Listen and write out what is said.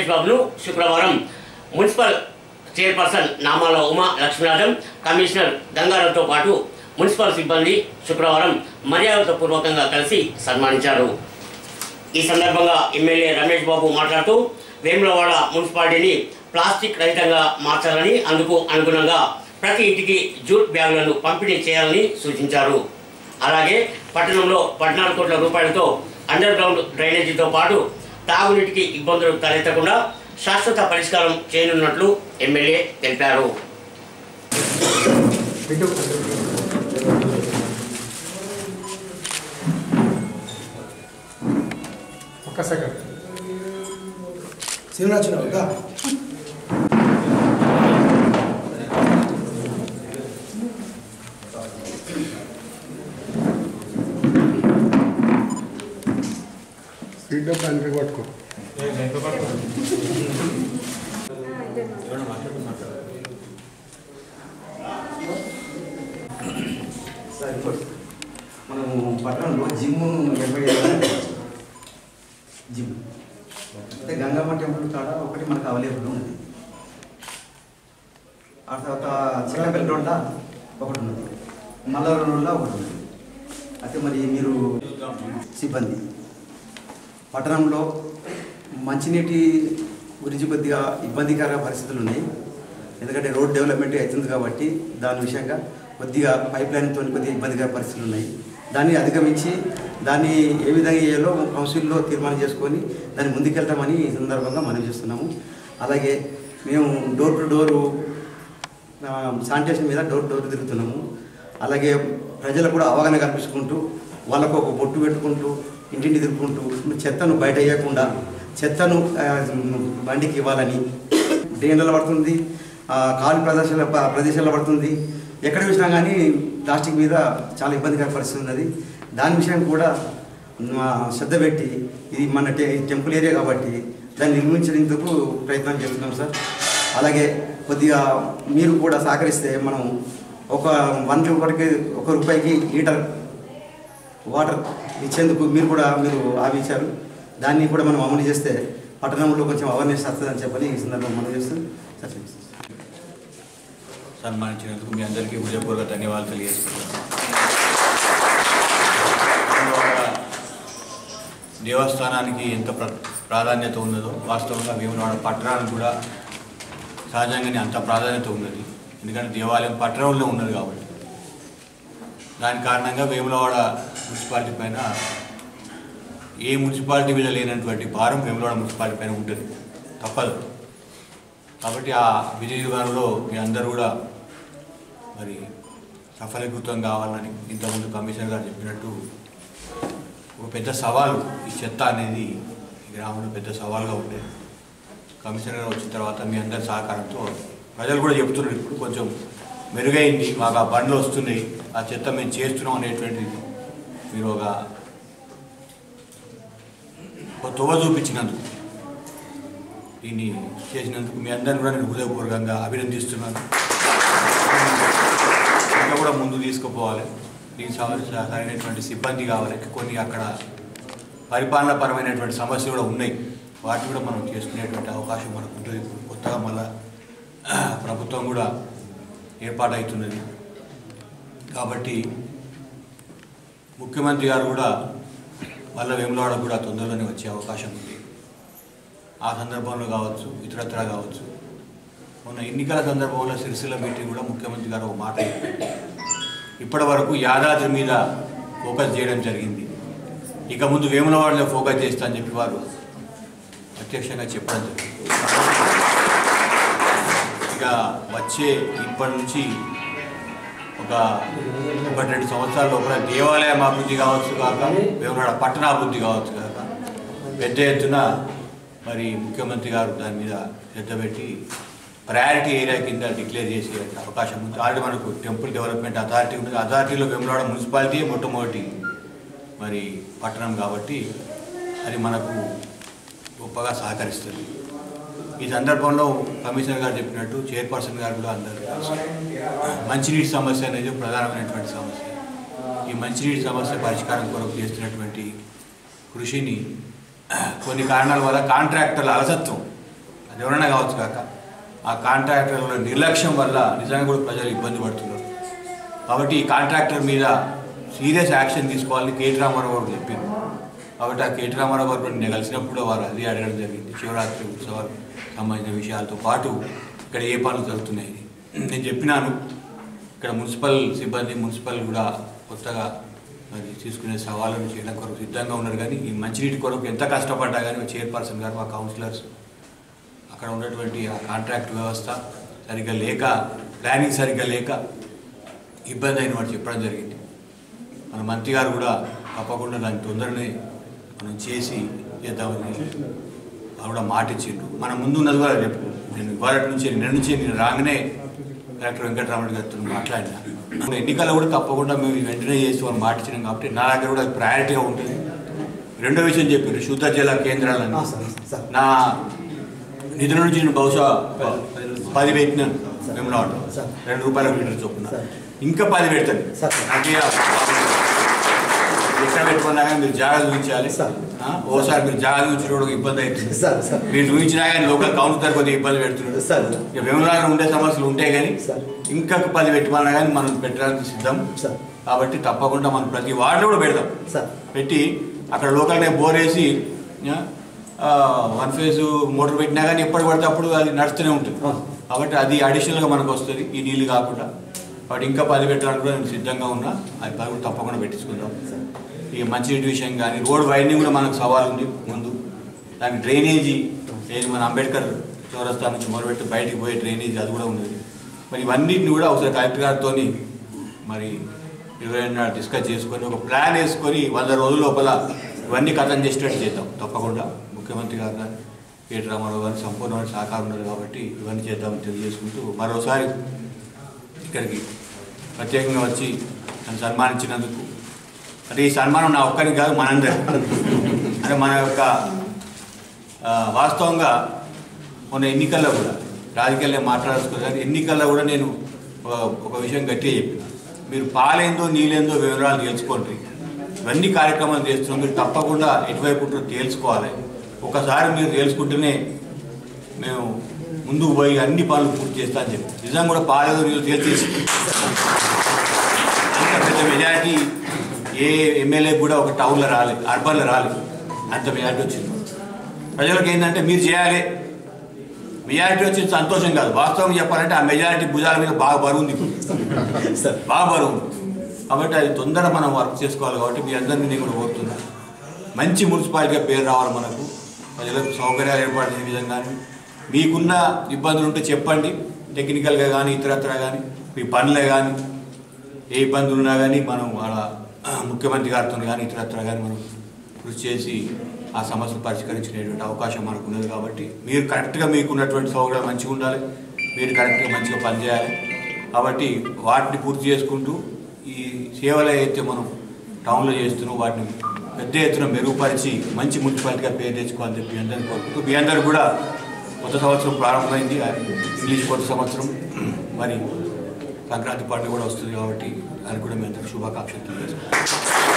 రమేష్ బాబును శుక్రవారం municipal chairperson నామాల Uma లక్ష్మీనాథం commissioner గంగారావుతో పాటు మున్సిపల్ సిబ్బంది శుక్రవారం మర్యాదతో పూర్వకంగా కలిసి సన్మానించారు. ఈ సందర్భంగా ఎమ్మెల్యే రమేష్ బాబు మాట్లాడుతూ వేములవాడ మున్సిపాలిటీని ప్లాస్టిక్ రహితంగా మార్చాలని అందుకు అనుగుణంగా ప్రతి ఇంటికి జూట్ బ్యాగులను పంపిణీ చేయాలని సూచించారు. అలాగే పట్టణంలో పద్నాలుగు కోట్ల రూపాయలతో అండర్ గ్రౌండ్ డ్రైనేజీతో పాటు తాగునీటికి ఇబ్బందులు తలెత్తకుండా శాశ్వత పరిష్కారం చేయనున్నట్లు ఎమ్మెల్యే తెలిపారు. ఒక్క సెకండ్. శ్రీనాథ్ స్పీడ్ పట్టుకో. మనము పట్టణంలో జిమ్ ఏర్పాటు జిమ్. అయితే గంగమ్మ టెంపుల్ కాడ ఒకటి మనకు అవైలబుల్ ఉంది ఆ తర్వాత చిన్నపల్లి రోడ్ల ఒకటి ఉన్నది. మల్లవరం రోడ్ల ఒకటి ఉంది అయితే మరి మీరు సిబ్బంది. పట్టణంలో మంచినీటి గురించి కొద్దిగా ఇబ్బందికర పరిస్థితులు ఉన్నాయి ఎందుకంటే రోడ్ డెవలప్మెంట్ అవుతుంది కాబట్టి దాని విషయంగా కొద్దిగా పైప్ లైన్తో కొద్దిగా ఇబ్బందికర పరిస్థితులు ఉన్నాయి దాన్ని అధిగమించి దాన్ని ఏ విధంగా చేయాలో కౌన్సిల్లో తీర్మానం చేసుకొని దాన్ని ముందుకెళ్తామని ఈ సందర్భంగా మనం చేస్తున్నాము. అలాగే మేము డోర్ టు డోరు శానిటేషన్ మీద డోర్ డోర్ తిరుగుతున్నాము. అలాగే ప్రజలకు కూడా అవగాహన కల్పించుకుంటూ వాళ్ళకు ఒక బొట్టు పెట్టుకుంటూ ఇంటింటి తిరుగుకుంటూ చెత్తను బయట వేయకుండా చెత్తను బండికి ఇవ్వాలని డ్రైన్లలో పడుతుంది. కాలు ప్రదేశాల ప్రదేశాల్లో పడుతుంది. ఎక్కడ చూసినా కానీ ప్లాస్టిక్ మీద చాలా ఇబ్బందికర పరిస్థితి ఉన్నది. దాని విషయం కూడా శ్రద్ధ పెట్టి ఇది మన టె టెంపుల్ ఏరియా కాబట్టి దాన్ని నిర్మించేందుకు ప్రయత్నం చేస్తున్నాం సార్. అలాగే కొద్దిగా మీరు కూడా సహకరిస్తే మనం ఒక వన్ రూపాయికి ఒక రూపాయికి లీటర్ వాటర్ ఇచ్చేందుకు మీరు కూడా మీరు హామీ ఇచ్చారు దాన్ని కూడా మనం అమలు చేస్తే పట్టణంలో కొంచెం అవేర్నెస్ వస్తుందని చెప్పని ఈ సందర్భంగా మనం చేస్తాం చర్చించాం సన్మానించినందుకు మీ అందరికీ హృదయపూర్వక ధన్యవాదాలు తెలియజేస్తున్నాను దేవస్థానానికి ఎంత ప్ర ప్రాధాన్యత ఉన్నదో వాస్తవంగా వేములవాడ పట్టణానికి కూడా సహజంగానే అంత ప్రాధాన్యత ఉన్నది. ఎందుకంటే దేవాలయం పట్టణంలో ఉన్నది కాబట్టి. దాని కారణంగా వేములవాడ మున్సిపాలిటీ పైన ఏ మున్సిపాలిటీ మీద లేనటువంటి భారం వేములవాడ మున్సిపాలిటీ పైన ఉంటుంది. తప్పదు. కాబట్టి ఆ విజయవాడలో మీ అందరూ కూడా మరి సఫలీకృతం కావాలని ఇంతకుముందు కమిషనర్ గారు చెప్పినట్టు ఒక పెద్ద సవాలు ఈ చెత్త అనేది గ్రామంలో పెద్ద సవాల్గా ఉండేది కమిషనర్ గారు వచ్చిన తర్వాత మీ అందరి సహకారంతో ప్రజలు కూడా చెబుతున్నారు ఇప్పుడు కొంచెం మెరుగైంది మాకు ఆ బండ్లు వస్తున్నాయి ఆ చెత్త మేము చేస్తున్నాం అనేటువంటిది మీరు ఒక ఒక చూపించినందుకు దీన్ని చేసినందుకు మీ అందరిని కూడా నేను హృదయపూర్వకంగా అభినందిస్తున్నాను. ఇంకా కూడా ముందు తీసుకుపోవాలి. దీనికి సంబంధించిన సరైనటువంటి సిబ్బంది కావాలి. కొన్ని అక్కడ పరిపాలనపరమైనటువంటి సమస్యలు కూడా ఉన్నాయి. వాటిని కూడా మనం చేసుకునేటువంటి అవకాశం మనకు ఉంటుంది. కొత్తగా మళ్ళా ప్రభుత్వం కూడా ఏర్పాటవుతున్నది. కాబట్టి ముఖ్యమంత్రి గారు కూడా మళ్ళీ వేములవాడ కూడా తొందరలోనే వచ్చే అవకాశం ఉంది. ఆ సందర్భంలో కావచ్చు ఇతరత్రా కావచ్చు. మొన్న ఎన్నికల సందర్భంలో సిరిసిల్ల మీటింగ్ కూడా ముఖ్యమంత్రి గారు ఒక మాట ఇప్పటి వరకు యాదాద్రి మీద ఫోకస్ చేయడం జరిగింది. ఇక ముందు వేములవాడలో ఫోకస్ చేస్తా అని చెప్పి వారు ప్రత్యక్షంగా చెప్పడం జరిగింది. ఇక వచ్చే ఇప్పటి నుంచి ఒక ఒకటి రెండు సంవత్సరాల లోపల దేవాలయం అభివృద్ధి కావచ్చు కాక పట్టణ అభివృద్ధి కావచ్చు కాక పెద్ద ఎత్తున మరి ముఖ్యమంత్రి గారు దాని మీద శ్రద్ధ పెట్టి ప్రయారిటీ ఏరియా కింద డిక్లేర్ చేసే అవకాశం ఉంది. ఆల్రెడీ మనకు టెంపుల్ డెవలప్మెంట్ అథారిటీ ఉంది అథారిటీలో వెంబడవాడ మున్సిపాలిటీ మొట్టమొదటి మరి పట్టణం కాబట్టి అది మనకు గొప్పగా సహకరిస్తుంది. ఈ సందర్భంలో కమిషనర్ గారు చెప్పినట్టు చైర్పర్సన్ గారు కూడా అందరూ మంచినీటి సమస్య అనేది ప్రధానమైనటువంటి సమస్య. ఈ మంచినీటి సమస్య పరిష్కారం కొరకు చేస్తున్నటువంటి కృషిని కొన్ని కారణాల వల్ల కాంట్రాక్టర్ల అలసత్వం ఎవరైనా కావచ్చు కాక ఆ కాంట్రాక్టర్ల నిర్లక్ష్యం వల్ల నిజంగా కూడా ప్రజలు ఇబ్బంది పడుతున్నారు. కాబట్టి ఈ కాంట్రాక్టర్ మీద సీరియస్ యాక్షన్ తీసుకోవాలని కేటీ రామారావు గారు చెప్పింది కాబట్టి ఆ కేటీ రామారావు గారు నేను కలిసినప్పుడు వారు అది అడగడం జరిగింది. శివరాత్రి ఉత్సవాలు. సంబంధించిన విషయాలతో పాటు ఇక్కడ ఏ పనులు జరుగుతున్నాయి? నేను చెప్పినాను ఇక్కడ మున్సిపల్ సిబ్బంది మున్సిపల్ కూడా కొత్తగా మరి తీసుకునే సవాళ్ళను చేయడం కొరకు సిద్ధంగా ఉన్నారు. కానీ ఈ మంచినీటి కొరకు ఎంత కష్టపడ్డా కానీ చైర్పర్సన్ గారు మా కౌన్సిలర్స్ అక్కడ ఉన్నటువంటి ఆ కాంట్రాక్ట్ వ్యవస్థ సరిగ్గా లేక ప్లానింగ్ సరిగ్గా లేక ఇబ్బంది అయిన వాడు చెప్పడం జరిగింది. మన మంత్రి గారు కూడా తప్పకుండా దాన్ని తొందరనే మనం చేసి చేద్దామని కూడా మాట ఇచ్చిండ్రు మన ముందు ఉన్నది కూడా రేపు నేను ఇవాళ నుంచి నిన్న నుంచి నేను రాగానే డాక్టర్ వెంకటరామరెడ్డి గారితో మాట్లాడినా ఎన్నికల్లో కూడా తప్పకుండా మేము వెంటనే చేసి వాళ్ళు మాట ఇచ్చినాం కాబట్టి నా దగ్గర కూడా ప్రయారిటీగా ఉంటుంది రెండో విషయం చెప్పారు శుద్ధ జల కేంద్రాలని. నా నిధుల నుంచి నేను బహుశా పది పెట్టినాను సార్. రెండు రూపాయల లీటర్ చొప్పున. ఇంకా పది పెడతాను సార్. నాకే ఎక్కడ పెట్టుకున్నా కానీ మీరు జాగ్రత్త చూపించాలి. ఓసారి మీరు జాగ్రత్త చూపించడం ఇబ్బంది అవుతుంది మీరు చూపించినా కానీ లోకల్ కౌన్సిలర్ కొద్దిగా ఇబ్బంది పెడుతున్నారు. సార్. ఇక వెమ్లాడ్ ఉండే సమస్యలు ఉంటాయి కానీ. ఇంకా పది పెట్టమన్నా కానీ మనం పెట్టడానికి సిద్ధం. సార్. కాబట్టి తప్పకుండా మనం ప్రతి వార్డులో కూడా పెడదాం సార్. పెట్టి అక్కడ లోకల్నే బోర్ వేసి వన్ ఫేజ్ మోటార్ పెట్టినా కానీ ఎప్పటి పడితే అప్పుడు అది నడుస్తూనే ఉంటుంది. కాబట్టి అది అడిషనల్గా మనకు వస్తుంది. ఈ నీళ్ళు కాకుండా. వాడు ఇంకా పది పెట్టడానికి కూడా నేను సిద్ధంగా ఉన్నా. అది పది కూడా తప్పకుండా పెట్టించుకుందాం. ఇక మంచినీటి విషయం కానీ రోడ్ వైడింగ్ కూడా మనకు సవాల్ ఉంది ముందు. దానికి డ్రైనేజీ నేను మన అంబేద్కర్ చౌరస్తా నుంచి మొదలుపెట్టి బయటికి పోయే డ్రైనేజీ అది కూడా ఉన్నది. మరి ఇవన్నింటిని కూడా ఒకసారి కలెక్టర్ గారితో మరి ఎవరైనా డిస్కస్ చేసుకొని ఒక ప్లాన్ వేసుకొని వంద రోజుల లోపల ఇవన్నీ కథం చేసేటట్టు చేద్దాం. తప్పకుండా ముఖ్యమంత్రి గారు కానీ కేటీ రామారావు గారు సంపూర్ణమైన సహకారం ఉన్నారు కాబట్టి ఇవన్నీ చేద్దామని తెలియజేసుకుంటూ మరోసారి ఇక్కడికి ప్రత్యేకంగా వచ్చి నన్ను సన్మానించినందుకు. అంటే ఈ సన్మానం నా ఒక్కరికి కాదు మనందరి అంటే మన యొక్క వాస్తవంగా మొన్న ఎన్నికల్లో కూడా రాజకీయాల్లో మాట్లాడుకోవాలి ఎన్నికల్లో కూడా నేను ఒక- విషయం గట్టిగా చెప్పిన. మీరు పాలేందో నీళ్ళేందో వివరాలు తెలుసుకోండి ఇవన్నీ కార్యక్రమాలు చేస్తున్నాం. మీరు తప్పకుండా ఎటువైపు ఉంటారో తేల్చుకోవాలి. ఒకసారి మీరు తెలుసుకుంటేనే మేము ముందుకు పోయి అన్ని పనులు పూర్తి చేస్తా అని చెప్పి. నిజం కూడా పాలేదో నీళ్ళు తేల్చేసి అంత పెద్ద మెజారిటీ ఏ ఎమ్మెల్యే కూడా ఒక టౌన్లో రాలేదు అర్బన్లో రాలేదు అంత మెజారిటీ వచ్చింది. ప్రజలకు ఏంటంటే మీరు చేయాలి. మెజారిటీ వచ్చింది సంతోషం కాదు. వాస్తవం చెప్పాలంటే ఆ మెజారిటీ భుజాల మీద బాగా బరువు ఉంది సార్ బాగా బరువు కాబట్టి అది తొందరగా మనం వర్క్ చేసుకోవాలి కాబట్టి మీ అందరినీ నేను కూడా కోరుతున్నాను మంచి మున్సిపాలిటీగా పేరు రావాలి మనకు. ప్రజలకు సౌకర్యాలు ఏర్పాటు చేసే విధంగా మీకున్న ఇబ్బందులు ఉంటే చెప్పండి. టెక్నికల్గా కానీ ఇతరత్ర కానీ మీ పనులే కానీ ఏ ఇబ్బందులు ఉన్నా కానీ మనం వాళ్ళ ముఖ్యమంత్రి గారితో కానీ ఇతరత్ర కానీ మనం కృషి చేసి ఆ సమస్య పరిష్కరించుకునేటువంటి అవకాశం మనకు ఉన్నది కాబట్టి మీరు కరెక్ట్గా మీకున్నటువంటి సౌకర్యాలు మంచిగా ఉండాలి. మీరు కరెక్ట్గా మంచిగా పనిచేయాలి. కాబట్టి వాటిని పూర్తి చేసుకుంటూ ఈ సేవలు అయితే మనం టౌన్లో చేస్తున్నాం వాటిని పెద్ద ఎత్తున మెరుగుపరిచి మంచి మున్సిపాలిటీగా పేరు తెచ్చుకోవాలని చెప్పి మీ అందరినీ కోరుకుంటూ మీ అందరూ కూడా కొత్త సంవత్సరం ప్రారంభమైంది. ఇంగ్లీష్ కొత్త సంవత్సరం. మరి సంక్రాంతి పండుగ కూడా వస్తుంది కాబట్టి దానికి కూడా మేము అందరికి శుభాకాంక్షలు తెలియజేస్తాం.